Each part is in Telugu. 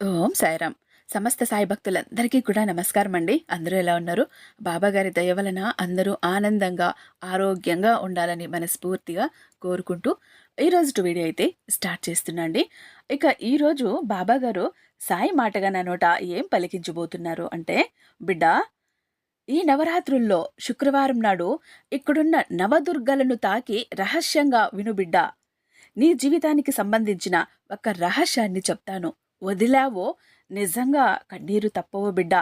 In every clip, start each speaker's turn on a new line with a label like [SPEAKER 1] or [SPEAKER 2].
[SPEAKER 1] ఓం సాయిరామ్ సమస్త సాయి భక్తులందరికీ కూడా నమస్కారం అండి అందరూ ఎలా ఉన్నారు? బాబాగారి దయ వలన అందరూ ఆనందంగా ఆరోగ్యంగా ఉండాలని మనస్ఫూర్తిగా కోరుకుంటూ ఈరోజు వీడియో అయితే స్టార్ట్ చేస్తున్నాండి. ఇక ఈరోజు బాబాగారు సాయి మాటగా నా నోట ఏం పలికించబోతున్నారు అంటే బిడ్డ ఈ నవరాత్రుల్లో శుక్రవారం నాడు ఇక్కడున్న నవదుర్గలను తాకి రహస్యంగా విను బిడ్డ. నీ జీవితానికి సంబంధించిన ఒక రహస్యాన్ని చెప్తాను. వదిలావో నిజంగా కన్నీరు తప్పవు బిడ్డ.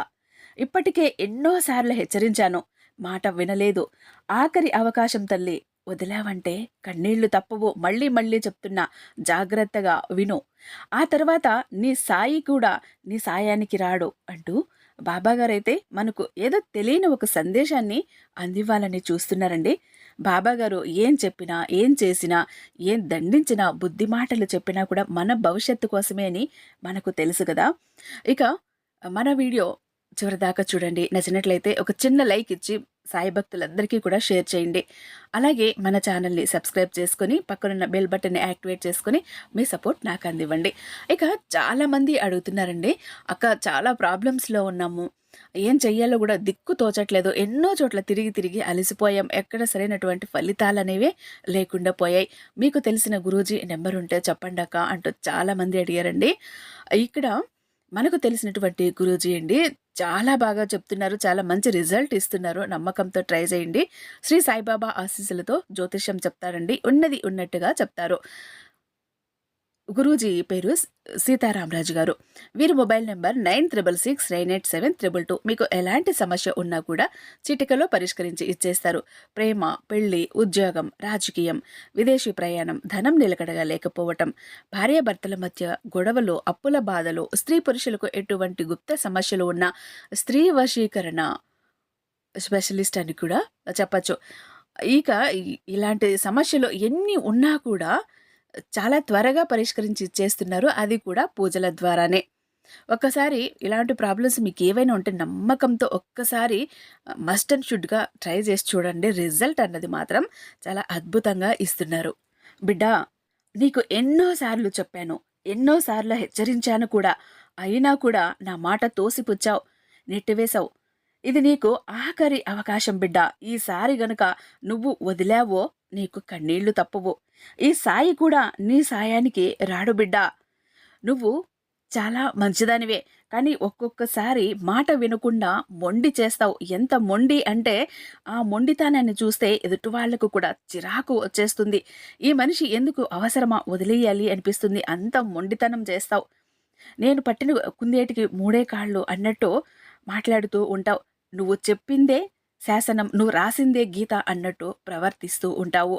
[SPEAKER 1] ఇప్పటికే ఎన్నోసార్లు హెచ్చరించాను. మాట వినలేదు. ఆఖరి అవకాశం తల్లి వదిలావంటే కన్నీళ్ళు తప్పవు. మళ్ళీ మళ్ళీ చెప్తున్నా జాగ్రత్తగా విను. ఆ తర్వాత నీ సాయి కూడా నీ సాయానికి రాడు అంటూ బాబాగారైతే మనకు ఏదో తెలియని ఒక సందేశాన్ని అందివ్వాలని చూస్తున్నారండి. బాబాగారు ఏం చెప్పినా ఏం చేసినా ఏం దండించినా బుద్ధి మాటలు చెప్పినా కూడా మన భవిష్యత్తు కోసమే అని మనకు తెలుసు కదా. ఇక మన వీడియో చివరిదాకా చూడండి. నచ్చినట్లయితే ఒక చిన్న లైక్ ఇచ్చి సాయి భక్తులందరికీ కూడా షేర్ చేయండి. అలాగే మన ఛానల్ని సబ్స్క్రైబ్ చేసుకొని పక్కనున్న బెల్ బటన్ని యాక్టివేట్ చేసుకొని మీ సపోర్ట్ నాకు అందివ్వండి. ఇక చాలామంది అడుగుతున్నారండి అక్క చాలా ప్రాబ్లమ్స్లో ఉన్నాము. ఏం చెయ్యాలో కూడా దిక్కు తోచట్లేదు. ఎన్నో చోట్ల తిరిగి తిరిగి అలసిపోయాం. ఎక్కడ సరైనటువంటి ఫలితాలు అనేవి లేకుండా పోయాయి. మీకు తెలిసిన గురూజీ నెంబర్ ఉంటే చెప్పండి అక్క అంటూ చాలామంది అడిగారండి. ఇక్కడ మనకు తెలిసినటువంటి గురూజీ అండి. చాలా బాగా చెప్తున్నారు. చాలా మంచి రిజల్ట్ ఇస్తున్నారు. నమ్మకంతో ట్రై చేయండి. శ్రీ సాయిబాబా ఆశీస్సులతో జ్యోతిష్యం చెప్తారండి. ఉన్నది ఉన్నట్టుగా చెప్తారు. గురూజీ పేరు సీతారామరాజు గారు. వీరి mobile number nine triple six nine eight seven triple two. మీకు ఎలాంటి సమస్య ఉన్నా కూడా చిటికలో పరిష్కరించి ఇచ్చేస్తారు. ప్రేమ పెళ్ళి ఉద్యోగం రాజకీయం విదేశీ ప్రయాణం ధనం నిలకడగా లేకపోవటం భార్యాభర్తల మధ్య గొడవలు అప్పుల బాధలు స్త్రీ పురుషులకు ఎటువంటి గుప్త సమస్యలు ఉన్న స్త్రీ వశీకరణ స్పెషలిస్ట్ అని కూడా చెప్పచ్చు. ఇక ఇలాంటి సమస్యలు ఎన్ని ఉన్నా కూడా చాలా త్వరగా పరిష్కరించి ఇచ్చేస్తున్నారు అది కూడా పూజల ద్వారానే. ఒక్కసారి ఇలాంటి ప్రాబ్లమ్స్ మీకు ఏవైనా ఉంటే నమ్మకంతో ఒక్కసారి మస్ట్ అండ్ షుడ్గా ట్రై చేసి చూడండి. రిజల్ట్ అన్నది మాత్రం చాలా అద్భుతంగా ఇస్తున్నారు. బిడ్డ నీకు ఎన్నోసార్లు చెప్పాను ఎన్నోసార్లు హెచ్చరించాను కూడా. అయినా కూడా నా మాట తోసిపుచ్చావు నెట్టివేశావు. ఇది నీకు ఆఖరి అవకాశం బిడ్డ. ఈసారి గనుక నువ్వు వదిలావో నీకు కన్నీళ్ళు తప్పవు. ఈ సాయి కూడా నీ సాయానికి రాడు బిడ్డ. నువ్వు చాలా మంచిదానివే. కానీ ఒక్కొక్కసారి మాట వినకుండా మొండి చేస్తావు. ఎంత మొండి అంటే ఆ మొండితనాన్ని చూస్తే ఎదుటి వాళ్ళకు కూడా చిరాకు వచ్చేస్తుంది. ఈ మనిషి ఎందుకు అవసరమా వదిలేయాలి అనిపిస్తుంది. అంత మొండితనం చేస్తావు. నేను పట్టిన కుందేటికి మూడే కాళ్ళు అన్నట్టు మాట్లాడుతూ ఉంటావు. నువ్వు చెప్పిందే శాసనం నువ్వు రాసిందే గీత అన్నట్టు ప్రవర్తిస్తూ ఉంటావు.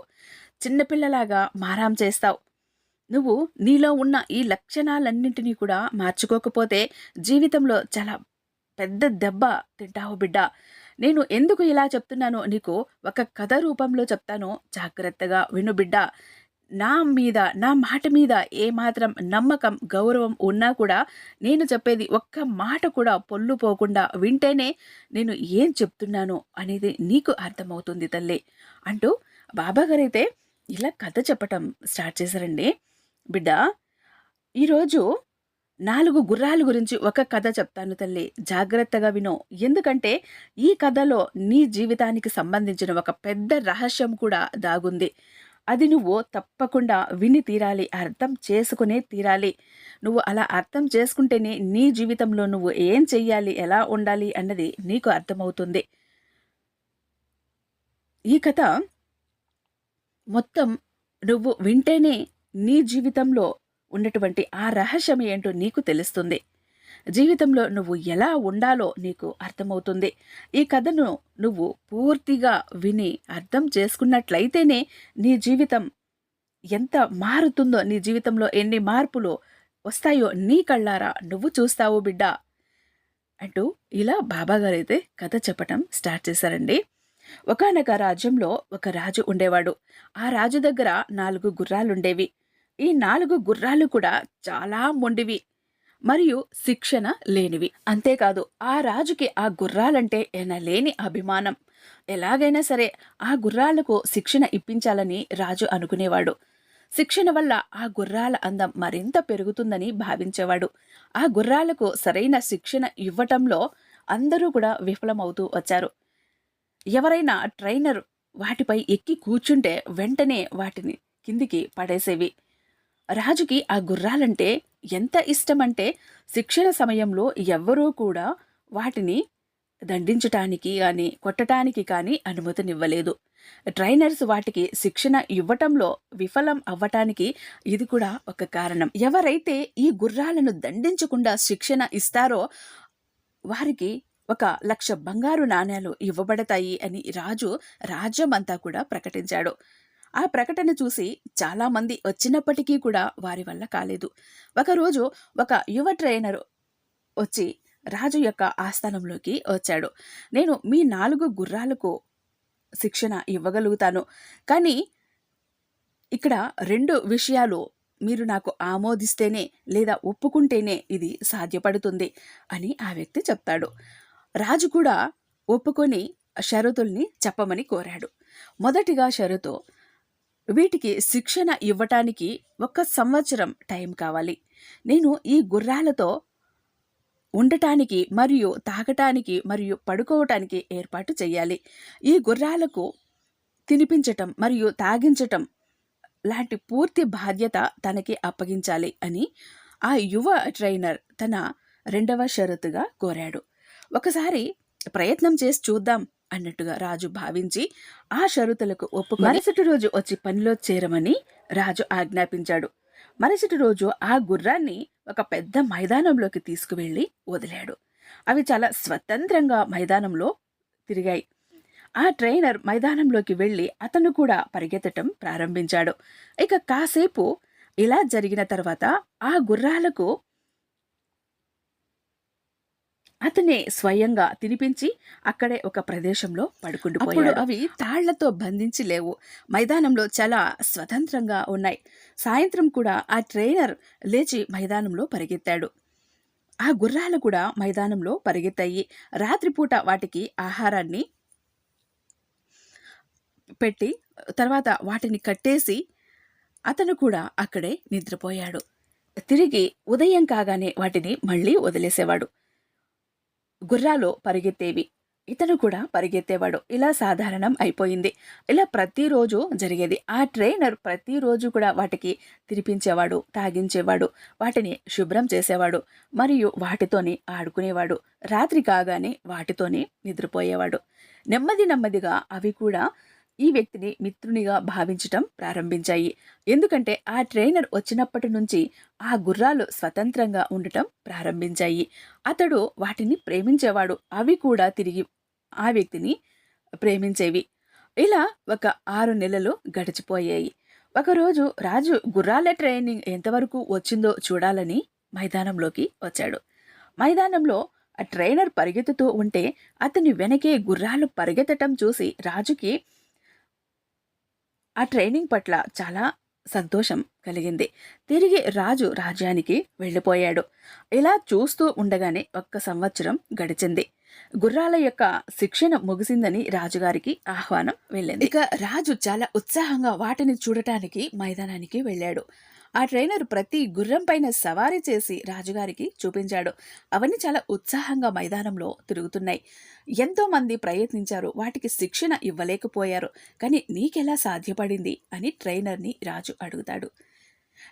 [SPEAKER 1] చిన్నపిల్లలాగా మారాం చేస్తావు. నువ్వు నీలో ఉన్న ఈ లక్షణాలన్నింటినీ కూడా మార్చుకోకపోతే జీవితంలో చాలా పెద్ద దెబ్బ తింటావు బిడ్డ. నేను ఎందుకు ఇలా చెప్తున్నానో నీకు ఒక కథ రూపంలో చెప్తాను. జాగ్రత్తగా విను బిడ్డ. నా మీద నా మాట మీద ఏమాత్రం నమ్మకం గౌరవం ఉన్నా కూడా నేను చెప్పేది ఒక్క మాట కూడా పొల్లు పోకుండా వింటేనే నేను ఏం చెప్తున్నాను అనేది నీకు అర్థమవుతుంది తల్లి. అంటూ బాబాగారైతే ఇలా కథ చెప్పటం స్టార్ట్ చేశారండి. బిడ్డ ఈరోజు నాలుగు గుర్రాల గురించి ఒక కథ చెప్తాను తల్లి. జాగ్రత్తగా వినో. ఎందుకంటే ఈ కథలో నీ జీవితానికి సంబంధించిన ఒక పెద్ద రహస్యం కూడా దాగుంది. అది నువ్వు తప్పకుండా విని తీరాలి అర్థం చేసుకునే తీరాలి. నువ్వు అలా అర్థం చేసుకుంటేనే నీ జీవితంలో నువ్వు ఏం చెయ్యాలి ఎలా ఉండాలి అన్నది నీకు అర్థమవుతుంది. ఈ కథ మొత్తం నువ్వు వింటేనే నీ జీవితంలో ఉన్నటువంటి ఆ రహస్యం ఏంటో నీకు తెలుస్తుంది. జీవితంలో నువ్వు ఎలా ఉండాలో నీకు అర్థమవుతుంది. ఈ కథను నువ్వు పూర్తిగా విని అర్థం చేసుకున్నట్లయితేనే నీ జీవితం ఎంత మారుతుందో నీ జీవితంలో ఎన్ని మార్పులు వస్తాయో నీ కళ్ళారా నువ్వు చూస్తావు బిడ్డ. అంటూ ఇలా బాబాగారు అయితే కథ చెప్పటం స్టార్ట్ చేశారండి. ఒకనొక రాజ్యంలో ఒక రాజు ఉండేవాడు. ఆ రాజు దగ్గర నాలుగు గుర్రాలుండేవి. ఈ నాలుగు గుర్రాలు కూడా చాలా మొండివి. మరియు శిక్షణ లేనివి. అంతేకాదు ఆ రాజుకి ఆ గుర్రాలంటే ఎనలేని అభిమానం. ఎలాగైనా సరే ఆ గుర్రాలకు శిక్షణ ఇప్పించాలని రాజు అనుకునేవాడు. శిక్షణ వల్ల ఆ గుర్రాల అందం మరింత పెరుగుతుందని భావించేవాడు. ఆ గుర్రాలకు సరైన శిక్షణ ఇవ్వటంలో అందరూ కూడా విఫలమవుతూ వచ్చారు. ఎవరైనా ట్రైనర్ వాటిపై ఎక్కి కూర్చుంటే వెంటనే వాటిని కిందికి పడేసేవి. రాజుకి ఆ గుర్రాలంటే ఎంత ఇష్టమంటే శిక్షణ సమయంలో ఎవ్వరూ కూడా వాటిని దండించటానికి కానీ కొట్టటానికి కానీ అనుమతినివ్వలేదు. ట్రైనర్స్ వాటికి శిక్షణ ఇవ్వటంలో విఫలం అవ్వటానికి ఇది కూడా ఒక కారణం. ఎవరైతే ఈ గుర్రాలను దండించకుండా శిక్షణ ఇస్తారో వారికి ఒక లక్ష బంగారు నాణేలు ఇవ్వబడతాయి అని రాజు రాజ్యమంతా కూడా ప్రకటించాడు. ఆ ప్రకటన చూసి చాలామంది వచ్చినప్పటికీ కూడా వారి వల్ల కాలేదు. ఒకరోజు ఒక యువ ట్రైనర్ వచ్చి రాజు యొక్క ఆస్థానంలోకి వచ్చాడు. నేను మీ నాలుగు గుర్రాలకు శిక్షణ ఇవ్వగలుగుతాను. కానీ ఇక్కడ రెండు విషయాలు మీరు నాకు ఆమోదిస్తేనే లేదా ఒప్పుకుంటేనే ఇది సాధ్యపడుతుంది అని ఆ వ్యక్తి చెప్తాడు. రాజు కూడా ఒప్పుకొని షరతుల్ని చెప్పమని కోరాడు. మొదటిగా షరతు వీటికి శిక్షణ ఇవ్వటానికి ఒక సంవత్సరం టైం కావాలి. నేను ఈ గుర్రాలతో ఉండటానికి మరియు తాగటానికి మరియు పడుకోవటానికి ఏర్పాటు చేయాలి. ఈ గుర్రాలకు తినిపించటం మరియు తాగించటం లాంటి పూర్తి బాధ్యత తనకి అప్పగించాలి అని ఆ యువ ట్రైనర్ తన రెండవ షరతుగా కోరాడు. ఒకసారి ప్రయత్నం చేసి చూద్దాం. అన్నట్టుగా రాజు భావించి ఆ షరతులకు ఒప్పు మరుసటి రోజు వచ్చి పనిలో చేరమని రాజు ఆజ్ఞాపించాడు. మరుసటి రోజు ఆ గుర్రాన్ని ఒక పెద్ద మైదానంలోకి తీసుకువెళ్ళి వదిలాడు. అవి చాలా స్వతంత్రంగా మైదానంలో తిరిగాయి. ఆ ట్రైనర్ మైదానంలోకి వెళ్ళి అతను కూడా పరిగెత్తటం ప్రారంభించాడు. ఇక కాసేపు ఇలా జరిగిన తర్వాత ఆ గుర్రాలకు అతనే స్వయంగా తినిపించి అక్కడే ఒక ప్రదేశంలో పడుకుండిపోయాడు. అవి తాళ్ళతో బంధించి లేవు. మైదానంలో చాలా స్వతంత్రంగా ఉన్నాయి. సాయంత్రం కూడా ఆ ట్రైనర్ లేచి మైదానంలో పరిగెత్తాడు. ఆ గుర్రాలు కూడా మైదానంలో పరిగెత్తాయి. రాత్రిపూట వాటికి ఆహారాన్ని పెట్టి తర్వాత వాటిని కట్టేసి అతను కూడా అక్కడే నిద్రపోయాడు. తిరిగి ఉదయం కాగానే వాటిని మళ్ళీ వదిలేసేవాడు. గుర్రాలు పరిగెత్తేవి. ఇతను కూడా పరిగెత్తేవాడు. ఇలా సాధారణం అయిపోయింది. ఇలా ప్రతిరోజు జరిగేది. ఆ ట్రైనర్ ప్రతిరోజు కూడా వాటికి తినిపించేవాడు తాగించేవాడు వాటిని శుభ్రం చేసేవాడు మరియు వాటితోని ఆడుకునేవాడు. రాత్రి కాగానే వాటితోని నిద్రపోయేవాడు. నెమ్మది నెమ్మదిగా అవి కూడా ఈ వ్యక్తిని మిత్రునిగా భావించటం ప్రారంభించాయి. ఎందుకంటే ఆ ట్రైనర్ వచ్చినప్పటి నుంచి ఆ గుర్రాలు స్వతంత్రంగా ఉండటం ప్రారంభించాయి. అతడు వాటిని ప్రేమించేవాడు. అవి కూడా తిరిగి ఆ వ్యక్తిని ప్రేమించేవి. ఇలా ఒక ఆరు నెలలు గడిచిపోయాయి. ఒకరోజు రాజు గుర్రాల ట్రైనింగ్ ఎంతవరకు వచ్చిందో చూడాలని మైదానంలోకి వచ్చాడు. మైదానంలో ఆ ట్రైనర్ పరిగెత్తుతూ ఉంటే అతని వెనకే గుర్రాలు పరిగెత్తటం చూసి రాజుకి ఆ ట్రైనింగ్ పట్ల చాలా సంతోషం కలిగింది. తిరిగి రాజు రాజ్యానికి వెళ్ళిపోయాడు. ఇలా చూస్తూ ఉండగానే ఒక్క సంవత్సరం గడిచింది. గుర్రాల యొక్క శిక్షణ ముగిసిందని రాజుగారికి ఆహ్వానం వెళ్ళింది. ఇక రాజు చాలా ఉత్సాహంగా వాటిని చూడటానికి మైదానానికి వెళ్ళాడు. ఆ ట్రైనర్ ప్రతి గుర్రం పైన సవారీ చేసి రాజుగారికి చూపించాడు. అవన్నీ చాలా ఉత్సాహంగా మైదానంలో తిరుగుతున్నాయి. ఎంతో మంది ప్రయత్నించారు. వాటికి శిక్షణ ఇవ్వలేకపోయారు. కానీ నీకెలా సాధ్యపడింది? అని ట్రైనర్ని రాజు అడుగుతాడు.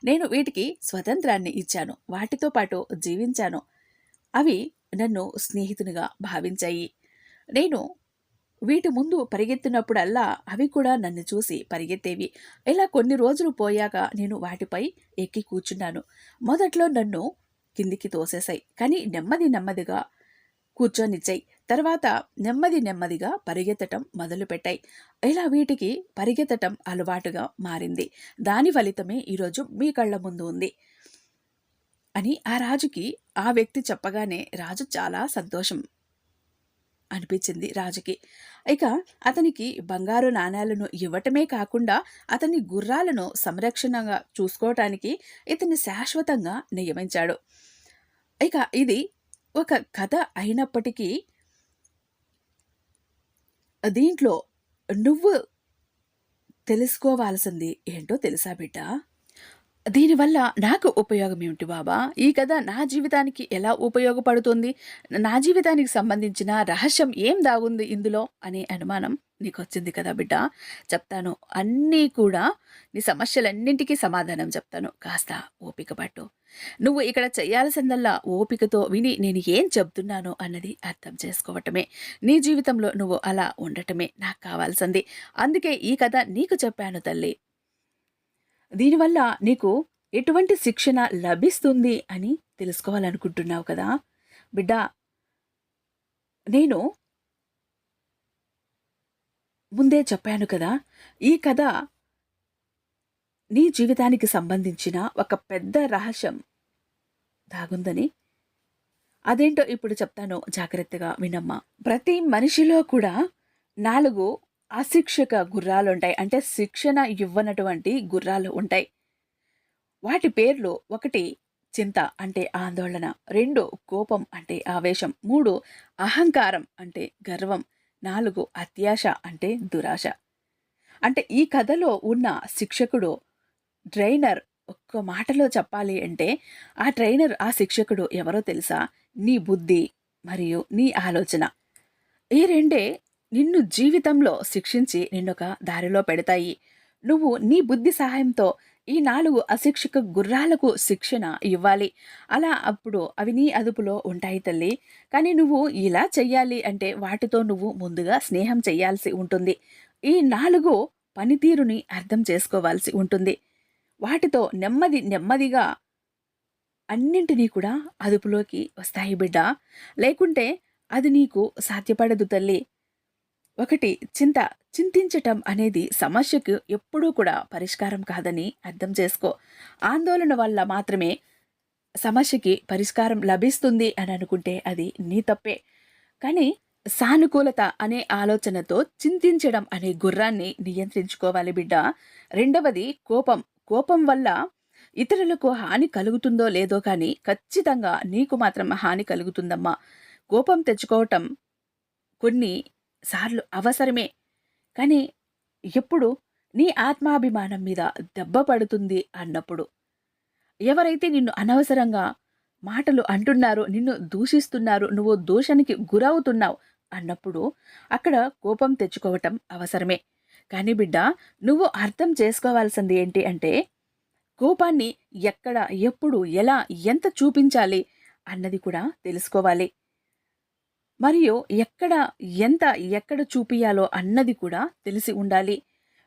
[SPEAKER 1] నేను వీటికి స్వతంత్రాన్ని ఇచ్చాను. వాటితో పాటు జీవించాను. అవి నన్ను స్నేహితునిగా భావించాయి. నేను వీటి ముందు పరిగెత్తినప్పుడల్లా అవి కూడా నన్ను చూసి పరిగెత్తేవి. ఇలా కొన్ని రోజులు పోయాక నేను వాటిపై ఎక్కి కూర్చున్నాను. మొదట్లో నన్ను కిందికి తోసేశాయి. కానీ నెమ్మది నెమ్మదిగా కూర్చొనిచ్చాయి. తర్వాత నెమ్మది నెమ్మదిగా పరిగెత్తటం మొదలుపెట్టాయి. ఇలా వీటికి పరిగెత్తటం అలవాటుగా మారింది. దాని ఫలితమే ఈరోజు మీ కళ్ళ ముందు ఉంది అని ఆ రాజుకి ఆ వ్యక్తి చెప్పగానే రాజు చాలా సంతోషం అనిపించింది రాజుకి. ఇక అతనికి బంగారు నాణ్యాలను ఇవ్వటమే కాకుండా అతని గుర్రాలను సంరక్షణగా చూసుకోవటానికి ఇతన్ని శాశ్వతంగా నియమించాడు. ఇక ఇది ఒక కథ అయినప్పటికీ దీంట్లో నువ్వు తెలుసుకోవాల్సింది ఏంటో తెలుసా బిడ్డ? దీనివల్ల నాకు ఉపయోగం ఏమిటి బాబా? ఈ కథ నా జీవితానికి ఎలా ఉపయోగపడుతుంది? నా జీవితానికి సంబంధించిన రహస్యం ఏం దాగుంది ఇందులో అనే అనుమానం నీకు వచ్చింది కదా బిడ్డ. చెప్తాను అన్నీ కూడా నీ సమస్యలన్నింటికీ సమాధానం చెప్తాను. కాస్త ఓపిక పట్టు. నువ్వు ఇక్కడ చేయాల్సిందల్లా ఓపికతో విని నేను ఏం చెబుతున్నాను అన్నది అర్థం చేసుకోవటమే. నీ జీవితంలో నువ్వు అలా ఉండటమే నాకు కావాల్సింది. అందుకే ఈ కథ నీకు చెప్పాను తల్లి. దీనివల్ల నీకు ఎటువంటి శిక్షణ లభిస్తుంది అని తెలుసుకోవాలనుకుంటున్నావు కదా? బిడ్డ నేను ముందే చెప్పాను కదా ఈ కథ నీ జీవితానికి సంబంధించిన ఒక పెద్ద రహస్యం దాగుందని. అదేంటో ఇప్పుడు చెప్తాను జాగ్రత్తగా వినమ్మా. ప్రతి మనిషిలో కూడా నాలుగు అశిక్షక గుర్రాలు ఉంటాయి అంటే శిక్షణ ఇవ్వనటువంటి గుర్రాలు ఉంటాయి. వాటి పేర్లు ఒకటి చింత అంటే ఆందోళన రెండు కోపం అంటే ఆవేశం మూడు అహంకారం అంటే గర్వం నాలుగు అత్యాశ అంటే దురాశ. అంటే ఈ కథలో ఉన్న శిక్షకుడు ట్రైనర్ ఒక్క మాటలో చెప్పాలి అంటే ఆ ట్రైనర్ ఆ శిక్షకుడు ఎవరో తెలుసా? నీ బుద్ధి మరియు నీ ఆలోచన. ఈ రెండే నిన్ను జీవితంలో శిక్షించి నిన్నొక దారిలో పెడతాయి. నువ్వు నీ బుద్ధి సహాయంతో ఈ నాలుగు అశిక్షక గుర్రాలకు శిక్షణ ఇవ్వాలి. అలా అప్పుడు అవి నీ అదుపులో ఉంటాయి తల్లి. కానీ నువ్వు ఇలా చెయ్యాలి అంటే వాటితో నువ్వు ముందుగా స్నేహం చేయాల్సి ఉంటుంది. ఈ నాలుగు పనితీరుని అర్థం చేసుకోవాల్సి ఉంటుంది. వాటితో నెమ్మది నెమ్మదిగా అన్నింటినీ కూడా అదుపులోకి వస్తాయి బిడ్డ. లేకుంటే అది నీకు సాధ్యపడదు తల్లి. ఒకటి చింత చింతించటం అనేది సమస్యకు ఎప్పుడూ కూడా పరిష్కారం కాదని అర్థం చేసుకో. ఆందోళన వల్ల మాత్రమే సమస్యకి పరిష్కారం లభిస్తుంది అని అనుకుంటే అది నీ తప్పే. కానీ సానుకూలత అనే ఆలోచనతో చింతించడం అనే గుర్రాన్ని నియంత్రించుకోవాలి బిడ్డ. రెండవది కోపం. కోపం వల్ల ఇతరులకు హాని కలుగుతుందో లేదో కానీ ఖచ్చితంగా నీకు మాత్రం హాని కలుగుతుందమ్మా. కోపం తెచ్చుకోవటం కొన్ని సార్లు అవసరమే. కానీ ఎప్పుడు నీ ఆత్మాభిమానం మీద దెబ్బ పడుతుంది అన్నప్పుడు. ఎవరైతే నిన్ను అనవసరంగా మాటలు అంటున్నారో నిన్ను దూషిస్తున్నారు నువ్వు దూషణకి గురవుతున్నావు అన్నప్పుడు అక్కడ కోపం తెచ్చుకోవటం అవసరమే. కానీ బిడ్డ నువ్వు అర్థం చేసుకోవాల్సింది ఏంటి అంటే కోపాన్ని ఎక్కడ ఎప్పుడు ఎలా ఎంత చూపించాలి అన్నది కూడా తెలుసుకోవాలి. మరియు ఎక్కడ ఎంత ఎక్కడ చూపియాలో అన్నది కూడా తెలిసి ఉండాలి.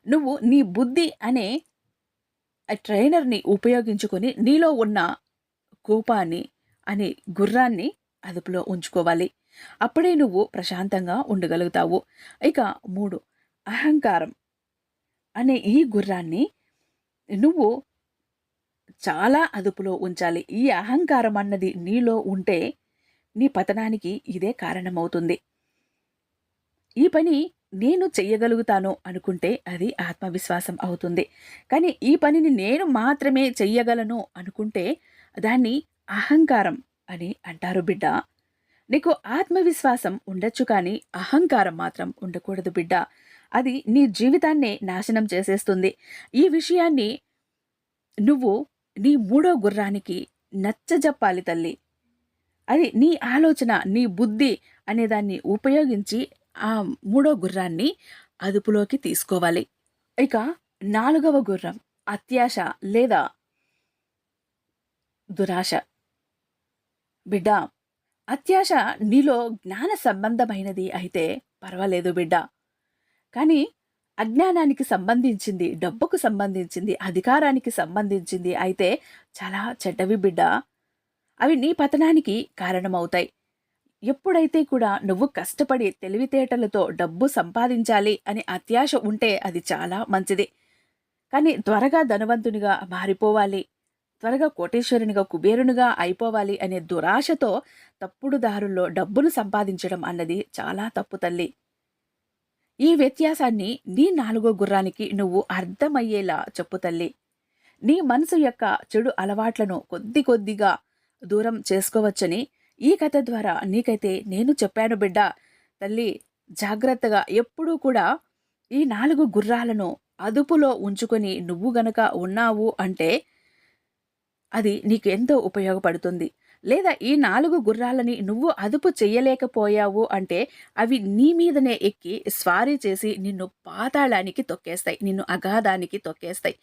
[SPEAKER 1] నువ్వు నీ బుద్ధి అనే ట్రైనర్ని ఉపయోగించుకొని నీలో ఉన్న కోపాన్ని అనే గుర్రాన్ని అదుపులో ఉంచుకోవాలి. అప్పుడే నువ్వు ప్రశాంతంగా ఉండగలుగుతావు. ఇక మూడు అహంకారం అనే ఈ గుర్రాన్ని నువ్వు చాలా అదుపులో ఉంచాలి. ఈ అహంకారం అన్నది నీలో ఉంటే నీ పతనానికి ఇదే కారణమవుతుంది. ఈ పని నేను చెయ్యగలుగుతాను అనుకుంటే అది ఆత్మవిశ్వాసం అవుతుంది. కానీ ఈ పనిని నేను మాత్రమే చెయ్యగలను అనుకుంటే దాన్ని అహంకారం అని అంటారు బిడ్డ. నీకు ఆత్మవిశ్వాసం ఉండొచ్చు కానీ అహంకారం మాత్రం ఉండకూడదు బిడ్డ. అది నీ జీవితాన్నే నాశనం చేసేస్తుంది. ఈ విషయాన్ని నువ్వు నీ మూడో గుర్రానికి నచ్చజెప్పాలి తల్లి. అది నీ ఆలోచన నీ బుద్ధి అనే దాన్ని ఉపయోగించి ఆ మూడో గుర్రాన్ని అదుపులోకి తీసుకోవాలి. ఇక నాలుగవ గుర్రం అత్యాశ లేదా దురాశ. బిడ్డ అత్యాశ నీలో జ్ఞాన సంబంధమైనది అయితే పర్వాలేదు బిడ్డ. కానీ అజ్ఞానానికి సంబంధించింది డబ్బుకు సంబంధించింది అధికారానికి సంబంధించింది అయితే చాలా చెడ్డవి బిడ్డ. అవి నీ పతనానికి కారణమవుతాయి. ఎప్పుడైతే కూడా నువ్వు కష్టపడి తెలివితేటలతో డబ్బు సంపాదించాలి అని అత్యాశ ఉంటే అది చాలా మంచిది. కానీ త్వరగా ధనవంతునిగా మారిపోవాలి. త్వరగా కోటేశ్వరునిగా కుబేరునిగా అయిపోవాలి అనే దురాశతో తప్పుడు దారుల్లో డబ్బును సంపాదించడం అన్నది చాలా తప్పు తల్లి. ఈ వ్యత్యాసాన్ని నీ నాలుగో గుర్రానికి నువ్వు అర్థమయ్యేలా చెప్పు తల్లి. నీ మనసు యొక్క చెడు అలవాట్లను కొద్ది కొద్దిగా దూరం చేసుకోవచ్చని ఈ కథ ద్వారా నీకైతే నేను చెప్పాను బిడ్డ. తల్లి జాగ్రత్తగా ఎప్పుడూ కూడా ఈ నాలుగు గుర్రాలను అదుపులో ఉంచుకొని నువ్వు గనక ఉన్నావు అంటే అది నీకు ఎంతో ఉపయోగపడుతుంది. లేదా ఈ నాలుగు గుర్రాలని నువ్వు అదుపు చెయ్యలేకపోయావు అంటే అవి నీ మీదనే ఎక్కి స్వారీ చేసి నిన్ను పాతాళానికి తొక్కేస్తాయి నిన్ను అగాధానికి తొక్కేస్తాయి.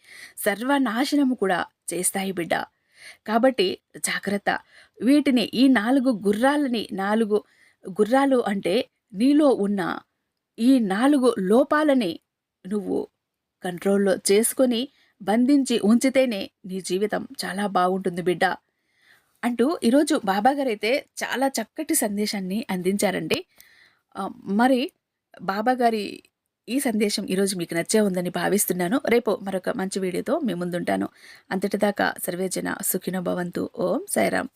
[SPEAKER 1] సర్వనాశనము కూడా చేస్తాయి బిడ్డ. కాబట్టి జాగ్రత్త. వీటిని ఈ నాలుగు గుర్రాలని నాలుగు గుర్రాలు అంటే నీలో ఉన్న ఈ నాలుగు లోపాలని నువ్వు కంట్రోల్లో చేసుకొని బంధించి ఉంచితేనే నీ జీవితం చాలా బాగుంటుంది బిడ్డ. అంటూ ఈరోజు బాబాగారైతే అయితే చాలా చక్కటి సందేశాన్ని అందించారండి. మరి బాబాగారి ఈ సందేశం ఈరోజు మీకు నచ్చే ఉందని భావిస్తున్నాను. రేపు మరొక మంచి వీడియోతో మీ ముందుంటాను. అంతటిదాకా సర్వేజన సుఖినో భవంతు. ఓం సాయిరామ్.